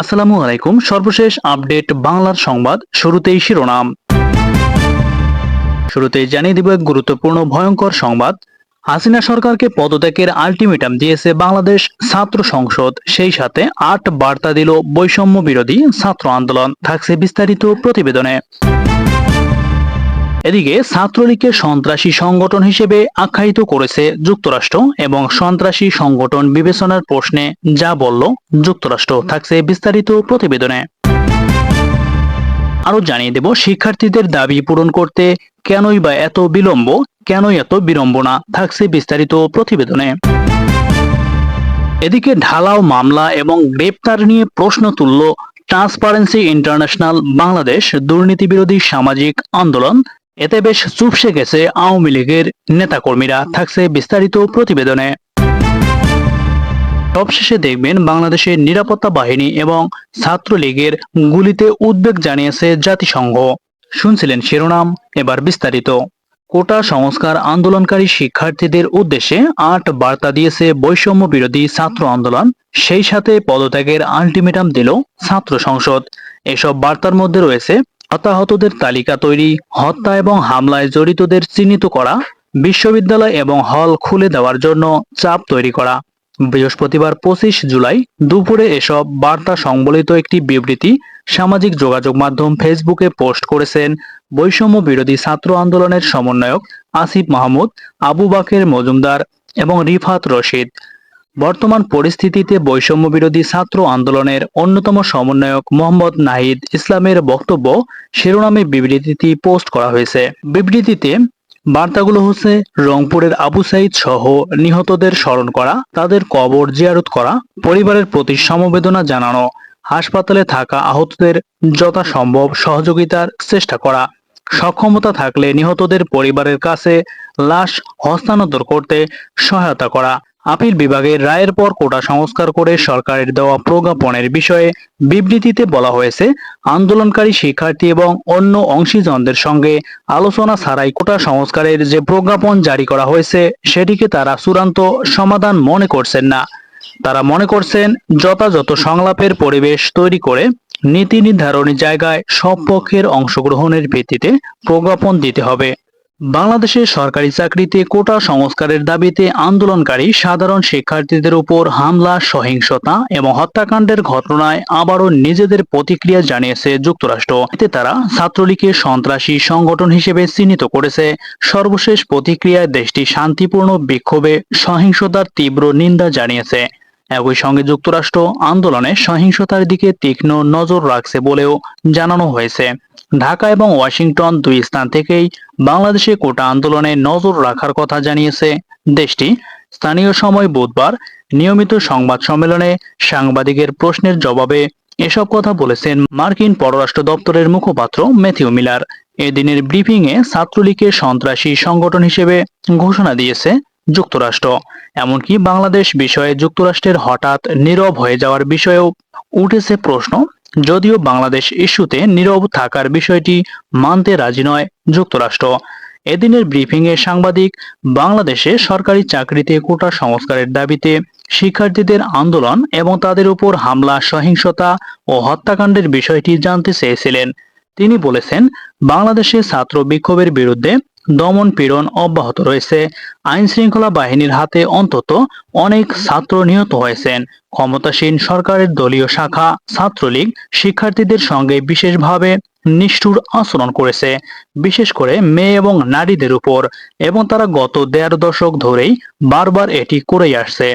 আসসালামু আলাইকুম। সর্বশেষ আপডেট বাংলার সংবাদ, শুরুতেই শিরোনাম। শুরুতেই জানিয়ে দিব এক গুরুত্বপূর্ণ, ভয়ঙ্কর সংবাদ। হাসিনা সরকারকে পদত্যাগের আলটিমেটাম দিয়েছে বাংলাদেশ ছাত্র সংসদ। সেই সাথে আট বার্তা দিল বৈষম্য বিরোধী ছাত্র আন্দোলন। থাকছে বিস্তারিত প্রতিবেদনে। এদিকে ছাত্রলীগকে সন্ত্রাসী সংগঠন হিসেবে আখ্যায়িত করেছে যুক্তরাষ্ট্র এবং সন্ত্রাসী সংগঠন বিবেচনার প্রশ্নে যা বলল যুক্তরাষ্ট্র থাকছে বিস্তারিত প্রতিবেদনে। আরও জানিয়ে দেব, শিক্ষার্থীদের দাবি পূরণ করতে কেনই বা এত বিলম্ব, কেনই এত বিড়ম্বনা থাকছে বিস্তারিত প্রতিবেদনে। এদিকে ঢালাও মামলা এবং গ্রেপ্তার নিয়ে প্রশ্ন তুলল ট্রান্সপারেন্সি ইন্টারন্যাশনাল বাংলাদেশ দুর্নীতি বিরোধী সামাজিক আন্দোলন এতে বেশ চুপসে গেছে আওয়ামী লীগের নেতাকর্মীরা, থাকছে বিস্তারিত প্রতিবেদনে। সবশেষে দেখবেন বাংলাদেশের নিরাপত্তা বাহিনী এবং ছাত্রলীগের গুলিতে উদ্বেগ জানিয়েছে জাতিসংঘ। শুনছিলেন শিরোনাম, এবার বিস্তারিত। কোটা সংস্কার আন্দোলনকারী শিক্ষার্থীদের উদ্দেশ্যে আট বার্তা দিয়েছে বৈষম্য বিরোধী ছাত্র আন্দোলন। সেই সাথে পদত্যাগের আলটিমেটাম দিল ছাত্র সংসদ। এসব বার্তার মধ্যে রয়েছে হতাহতদের তালিকা তৈরি, হত্যা এবং হামলায় জড়িতদের চিহ্নিত করা, বিশ্ববিদ্যালয় এবং হল খুলে দেওয়ার জন্য চাপ তৈরি করা। বৃহস্পতিবার পঁচিশ জুলাই দুপুরে এসব বার্তা সংবলিত একটি বিবৃতি সামাজিক যোগাযোগ মাধ্যম ফেসবুকে পোস্ট করেছেন বৈষম্য বিরোধী ছাত্র আন্দোলনের সমন্বয়ক আসিফ মাহমুদ, আবু বাকের মজুমদার এবং রিফাত রশিদ। বর্তমান পরিস্থিতিতে বৈষম্য বিরোধী ছাত্র আন্দোলনের অন্যতম সমন্বয়ক মোহাম্মদ নাহিদ ইসলামের বক্তব্য শিরোনামে বিবৃতিটি পোস্ট করা হয়েছে। বিবৃতিতে, বার্তাগুলো হচ্ছে, রংপুরের আবু সাইদ সহ নিহতদের স্মরণ করা, তাদের কবর জিয়ারত করা, পরিবারের প্রতি সমবেদনা জানানো, হাসপাতালে থাকা আহতদের যথাসম্ভব সহযোগিতার চেষ্টা করা, সক্ষমতা থাকলে নিহতদের পরিবারের কাছে লাশ হস্তান্তর করতে সহায়তা করা আপিল বিভাগের রায়ের পর কোটা সংস্কার করে সরকারের দেওয়া প্রজ্ঞাপনের বিষয়ে বিবৃতিতে বলা হয়েছে, আন্দোলনকারী শিক্ষার্থী এবং অন্য অংশীজনদের সঙ্গে আলোচনা ছাড়াই কোটা সংস্কারের যে প্রজ্ঞাপন জারি করা হয়েছে, সেটিকে তারা চূড়ান্ত সমাধান মনে করছেন না। তারা মনে করছেন, যথাযথ সংলাপের পরিবেশ তৈরি করে নীতি নির্ধারণী জায়গায় সব পক্ষের অংশগ্রহণের ভিত্তিতে প্রজ্ঞাপন দিতে হবে। বাংলাদেশের সরকারি চাকরিতে কোটা সংস্কারের দাবিতে আন্দোলনকারী সাধারণ শিক্ষার্থীদের উপর হামলা, সহিংসতা এবং হত্যাকাণ্ডের ঘটনায় আবারও নিজেদের প্রতিক্রিয়া জানিয়েছে যুক্তরাষ্ট্র। এতে তারা ছাত্রলীগকে সন্ত্রাসী সংগঠন হিসেবে চিহ্নিত করেছে। সর্বশেষ প্রতিক্রিয়ায় দেশটি শান্তিপূর্ণ বিক্ষোভে সহিংসতার তীব্র নিন্দা জানিয়েছে। একই সঙ্গে যুক্তরাষ্ট্র আন্দোলনে সহিংসতার দিকে তীক্ষ্ণ নজর রাখছে বলেও জানানো হয়েছে। ঢাকা এবং ওয়াশিংটন দুই স্থান থেকেই বাংলাদেশে কোটা আন্দোলনে নজর রাখার কথা জানিয়েছে দেশটি। স্থানীয় সময় বুধবার নিয়মিত সংবাদ সম্মেলনে সাংবাদিকের প্রশ্নের জবাবে এসব কথা বলেছেন মার্কিন পররাষ্ট্র দপ্তরের মুখপাত্র ম্যাথিউ মিলার। এদিনের ব্রিফিংয়ে ছাত্রলীগের সন্ত্রাসী সংগঠন হিসেবে ঘোষণা দিয়েছে যুক্তরাষ্ট্র। এমনকি বাংলাদেশ বিষয়ে যুক্তরাষ্ট্রের হঠাৎ নীরব হয়ে যাওয়ার বিষয়েও উঠেছে প্রশ্ন যদিও বাংলাদেশ ইস্যুতে নীরব থাকার বিষয়টি মানতে রাজি নয় যুক্তরাষ্ট্র। এদিনের ব্রিফিংয়ে সাংবাদিক, বাংলাদেশে সরকারি চাকরিতে কোটা সংস্কারের দাবিতে শিক্ষার্থীদের আন্দোলন এবং তাদের উপর হামলা, সহিংসতা ও হত্যাকাণ্ডের বিষয়টি জানতে চেয়েছিলেন। তিনি বলেছেন, বাংলাদেশে ছাত্র বিক্ষোভের বিরুদ্ধে দমন পীড়ন অব্যাহত রয়েছে। আইন শৃঙ্খলা বাহিনীর হাতে অন্তত অনেক ছাত্র নিহত হয়েছেন। ক্ষমতাসীন সরকারের দলীয় শাখা ছাত্রলীগ শিক্ষার্থীদের সঙ্গে বিশেষভাবে নিষ্ঠুর আচরণ করেছে। বিশেষ করে মেয়ে এবং নারীদের উপর এবং তারা গত দেড় দশক ধরেই বারবার এটি করেই আসছে।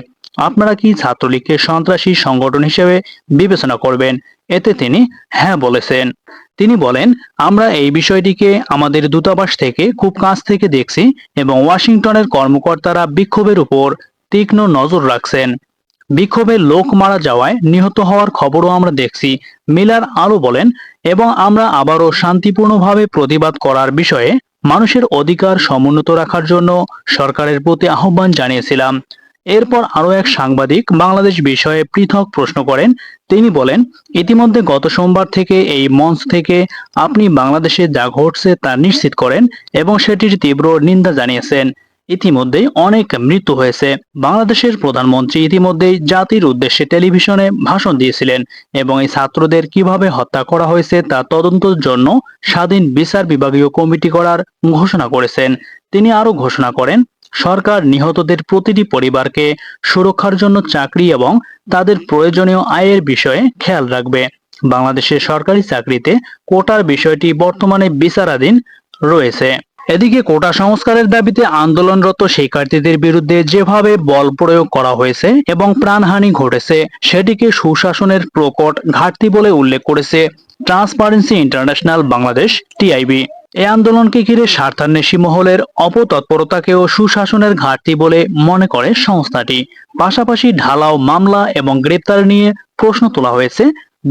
আপনারা কি ছাত্রলীগকে সন্ত্রাসী সংগঠন হিসেবে বিবেচনা করবেন? এতে তিনি হ্যাঁ বলেছেন। তিনি বলেন, আমরা এই বিষয়টিকে আমাদের দূতাবাস থেকে খুব কাছ থেকে দেখছি এবং ওয়াশিংটনের কর্মকর্তারা বিক্ষোভের উপর তীক্ষ্ণ নজর রাখছেন। বিক্ষোভে লোক মারা যাওয়ায় নিহত হওয়ার খবরও আমরা দেখছি। মিলার আরও বলেন, এবং আমরা আবারও শান্তিপূর্ণভাবে প্রতিবাদ করার বিষয়ে মানুষের অধিকার সমুন্নত রাখার জন্য সরকারের প্রতি আহ্বান জানিয়েছিলাম। এরপর আরও এক সাংবাদিক বাংলাদেশ বিষয়ে পৃথক প্রশ্ন করেন। তিনি বলেন, ইতিমধ্যে গত সোমবার থেকে এই মঞ্চ থেকে আপনি বাংলাদেশে যা ঘটছে তা নিশ্চিত করেন এবং সেটির তীব্র নিন্দা জানিয়েছেন। ইতিমধ্যেই অনেক মৃত্যু হয়েছে। বাংলাদেশের প্রধানমন্ত্রী ইতিমধ্যেই জাতির উদ্দেশ্যে টেলিভিশনে ভাষণ দিয়েছিলেন এবং এই ছাত্রদের কীভাবে হত্যা করা হয়েছে তা তদন্তের জন্য স্বাধীন বিচার বিভাগীয় কমিটি করার ঘোষণা করেছেন। তিনি আরও ঘোষণা করেন সরকার নিহতদের প্রতিটি পরিবারকে সুরক্ষার জন্য চাকরি এবং তাদের প্রয়োজনীয় আয়ের বিষয়ে খেয়াল রাখবে। বাংলাদেশের সরকারি চাকরিতে কোটার বিষয়টি বর্তমানে বিচারাধীন রয়েছে। এদিকে কোটা সংস্কারের দাবিতে আন্দোলনরত শিক্ষার্থীদের বিরুদ্ধে যেভাবে বল প্রয়োগ করা হয়েছে এবং প্রাণহানি ঘটেছে, সেটিকে সুশাসনের প্রকট ঘাটতি বলে উল্লেখ করেছে ট্রান্সপারেন্সি ইন্টারন্যাশনাল বাংলাদেশ টিআইবি এই আন্দোলনকে ঘিরে স্বার্থান্বেষী মহলের অপতৎপরতাকেও সুশাসনের ঘাটতি বলে মনে করে সংস্থাটি। পাশাপাশি ঢালাও মামলা এবং গ্রেপ্তার নিয়ে প্রশ্ন তোলা হয়েছে।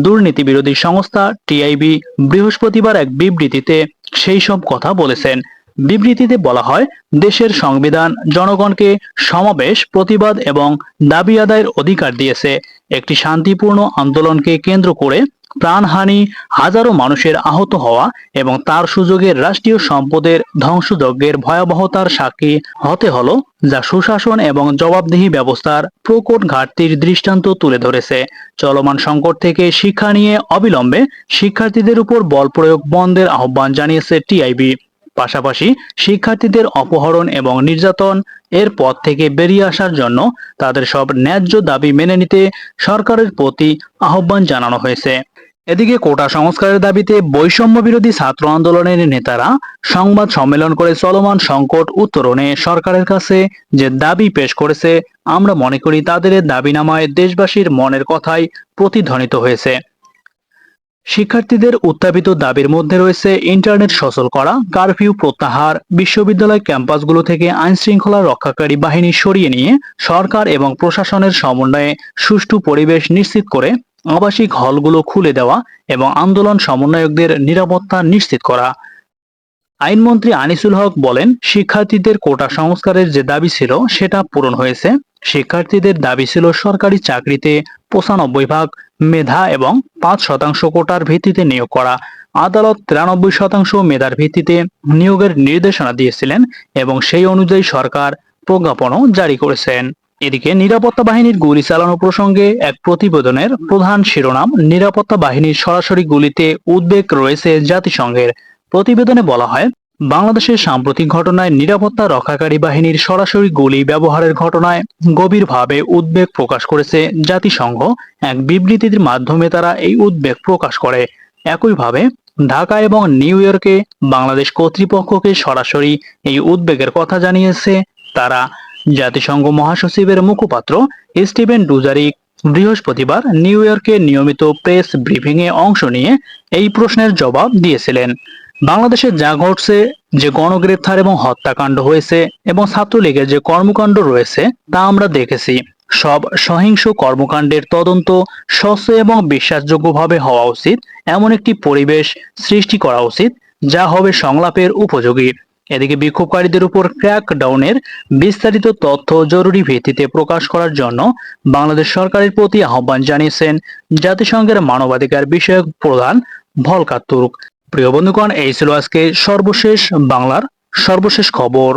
দুর্নীতি বিরোধী সংস্থা টিআইবি বৃহস্পতিবার এক বিবৃতিতে সেই সব কথা বলেছেন। বিবৃতিতে বলা হয়, দেশের সংবিধান জনগণকে সমাবেশ, প্রতিবাদ এবং দাবি আদায়ের অধিকার দিয়েছে। একটি শান্তিপূর্ণ আন্দোলনকে কেন্দ্র করে প্রাণহানি হাজারো মানুষের আহত হওয়া এবং তার সুযোগে রাষ্ট্রীয় সম্পদের ধ্বংসযজ্ঞের ভয়াবহতার সাক্ষী হতে হলো, যা সুশাসন এবং জবাবদিহি ব্যবস্থার প্রকট ঘাটতির দৃষ্টান্ত তুলে ধরেছে। চলমান সংকট থেকে শিক্ষা নিয়ে অবিলম্বে শিক্ষার্থীদের উপর বল প্রয়োগ বন্ধের আহ্বান জানিয়েছে টিআইবি। পাশাপাশি শিক্ষার্থীদের অপহরণ এবং নির্যাতন এর পথ থেকে বেরিয়ে আসার জন্য তাদের সব ন্যায্য দাবি মেনে নিতে সরকারের প্রতি আহ্বান জানানো হয়েছে। এদিকে কোটা সংস্কারের দাবিতে বৈষম্য বিরোধী ছাত্র আন্দোলনের নেতারা সংবাদ সম্মেলন করে চলমান সংকট উত্তরণে সরকারের কাছে যে দাবি পেশ করেছে, আমরা মনে করি তাদের দাবিনামায় দেশবাসীর মনের কথাই প্রতিধ্বনিত হয়েছে। শিক্ষার্থীদের উত্থাপিত দাবির মধ্যে রয়েছে ইন্টারনেট সচল করা, কারফিউ প্রত্যাহার, বিশ্ববিদ্যালয় ক্যাম্পাসগুলো থেকে আইন শৃঙ্খলা রক্ষাকারী বাহিনী সরিয়ে নিয়ে সরকার এবং প্রশাসনের সমন্বয়ে সুষ্ঠু পরিবেশ নিশ্চিত করে আবাসিক হলগুলো খুলে দেওয়া এবং আন্দোলন সমন্বয়কদের নিরাপত্তা নিশ্চিত করা। আইনমন্ত্রী আনিসুল হক বলেন, শিক্ষার্থীদের কোটা সংস্কারের যে দাবি ছিল, সেটা পূরণ হয়েছে। শিক্ষার্থীদের দাবি ছিল সরকারি চাকরিতে পঁচানব্বই ভাগ মেধা এবং পাঁচ শতাংশ কোটার ভিত্তিতে নিয়োগ করা। আদালত তিরানব্বই শতাংশ মেধার ভিত্তিতে নিয়োগের নির্দেশনা দিয়েছিলেন এবং সেই অনুযায়ী সরকার প্রজ্ঞাপনও জারি করেছেন। এদিকে নিরাপত্তা বাহিনীর গুলি চালানো প্রসঙ্গে এক প্রতিবেদনের প্রধান শিরোনাম, নিরাপত্তা বাহিনীর সরাসরি গুলিতে উদ্বেগ রয়েছে জাতিসংঘের। প্রতিবেদনে বলা হয়, বাংলাদেশের সাম্প্রতিক ঘটনায় নিরাপত্তা রক্ষাকারী বাহিনীর সরাসরি গুলি ব্যবহারের ঘটনায় গভীরভাবে উদ্বেগ প্রকাশ করেছে জাতিসংঘ। এক বিবৃতির মাধ্যমে তারা এই উদ্বেগ প্রকাশ করে। একইভাবে, ঢাকা এবং নিউ ইয়র্কে বাংলাদেশ কর্তৃপক্ষকে সরাসরি এই উদ্বেগের কথা জানিয়েছে তারা। জাতিসংঘ মহাসচিবের মুখপাত্র স্টিভেন ডুজারিক বৃহস্পতিবার নিউ ইয়র্কে নিয়মিত প্রেস ব্রিফিংয়ে অংশ নিয়ে এই প্রশ্নের জবাব দিয়েছিলেন। বাংলাদেশে যা ঘটছে, যে গণগ্রেপ্তার এবং হত্যাকাণ্ড হয়েছে এবং ছাত্রলীগের যে কর্মকাণ্ড রয়েছে তা আমরা দেখেছি। সব সহিংস কর্মকাণ্ডের তদন্ত স্বচ্ছ এবং বিশ্বাসযোগ্যভাবে হওয়া উচিত, এমন একটি পরিবেশ সৃষ্টি করা উচিত, যা হবে সংলাপের উপযোগী। এদিকে বিক্ষোভকারীদের উপর ক্র্যাক ডাউনের বিস্তারিত তথ্য জরুরি ভিত্তিতে প্রকাশ করার জন্য বাংলাদেশ সরকারের প্রতি আহ্বান জানিয়েছেন জাতিসংঘের মানবাধিকার বিষয়ক প্রধান ভলকাতুরুক। প্রিয় বন্ধুগণ, এই ছিল আজকে সর্বশেষ বাংলার সর্বশেষ খবর।